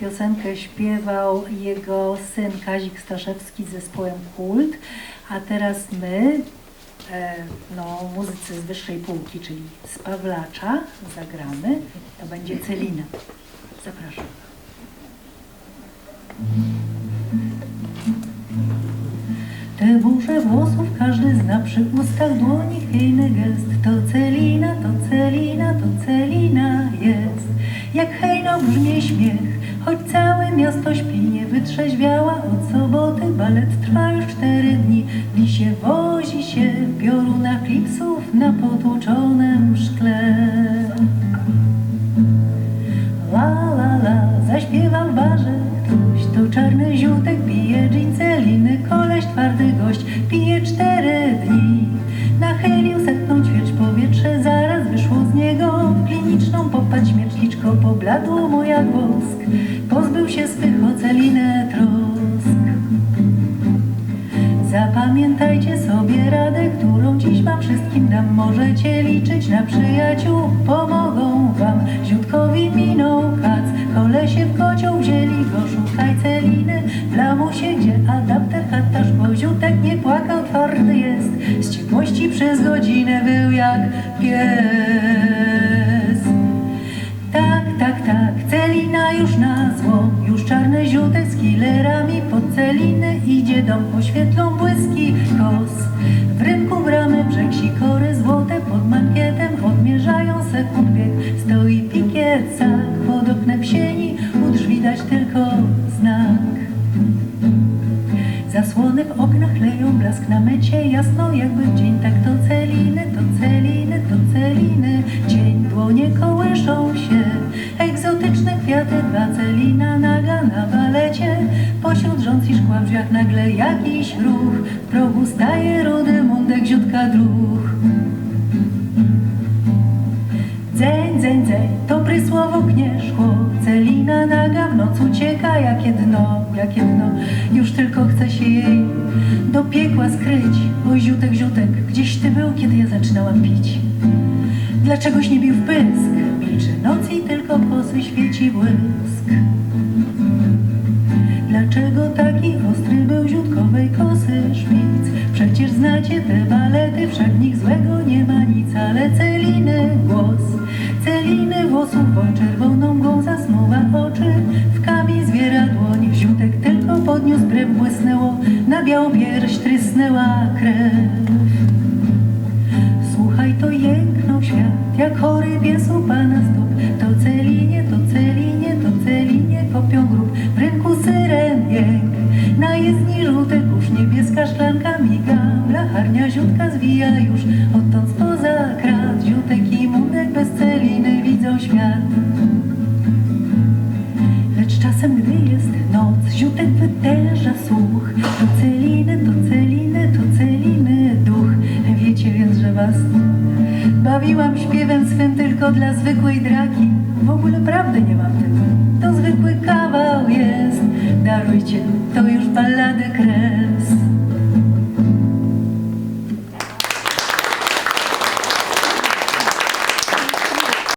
Piosenkę śpiewał jego syn Kazik Staszewski z zespołem Kult, a teraz my, e, no, muzycy z wyższej półki, czyli z Pawlacza zagramy. To będzie Celina. Zapraszam. Te burze włosów każdy zna przy ustach dłoni chwiejny gest. To Celina, to Celina, to Celina jest. Jak hejno brzmi śmiech, choć całe miasto śpi, nie wytrzeźwiała od soboty. Balet trwa już cztery dni, lisie wozi się w piorunach klipsów na potłuczonym szkle. La la la, zaśpiewał w barze ktoś, to czarny ziutek pije gin celiny, koleś twardy gość, pije cztery śmierćliczko, pobladło mu jak wosk, pozbył się swych o celinę trosk. Zapamiętajcie sobie radę, którą dziś wam wszystkim dam. Możecie liczyć na przyjaciół, pomogą wam. Ziutkowi minął kac, kolesie w kocioł wzięli go. Szukaj celiny, w lamusie, gdzie adapter chatasz, bo ziutek nie płakał, twardy jest. Z ciepłości przez godzinę był jak pies. Tak, tak, Celina już na zło. Już czarny ziutek z killerami pod Celiny Idzie dom, oświetlą błyski kos. W rynku bramy brzeg sikory złote Pod mankietem odmierzają sekund bieg Stoi pikiet sak pod oknem sieni U drzwi widać tylko znak. Zasłony w oknach leją blask na mecie Jasno jakby w dzień, tak to celiny, to celiny, to celiny. Dzień, dłonie kołyszą się celina Naga na balecie. Pośród rząd i szkła w drzwiach nagle jakiś ruch. W progu staje rudy mundek, ziutka druh Dzeń, dzeń, dzeń, to prysłowo knieżło Celina naga w noc ucieka jakie dno, jakie dno. Już tylko chce się jej do piekła skryć Oj ziutek, ziutek, gdzieś ty był, kiedy ja zaczynałam pić. Dlaczegoś nie bił w pysk? Milczy noc i tylko posy świeci błysk Dlaczego taki ostry był ziutkowej kosy szpic? Przecież znacie te balety, wszak nich złego nie ma nic, ale Celiny głos, Celiny włosów, bo czerwoną mgłą zasnuwa oczy, w kamień zbiera dłoń, ziutek tylko podniósł brew, błysnęło, na białą pierś trysnęła krew. Słuchaj, to jęknął świat, jak chory pies u kurz, niebieska szklanka miga. Blacharnia ziutka zwija już, odtąd spoza krat. Ziutek i mundek bez celiny widzą świat. Lecz czasem, gdy jest noc, ziutek wytęża słuch. To celiny, to celiny, to celiny duch. Wiecie więc, że was bawiłam śpiewem swym tylko dla zwykłej draki. W ogóle prawdy nie mam tego. To zwykły kawał jest darujcie, to już ballady kres.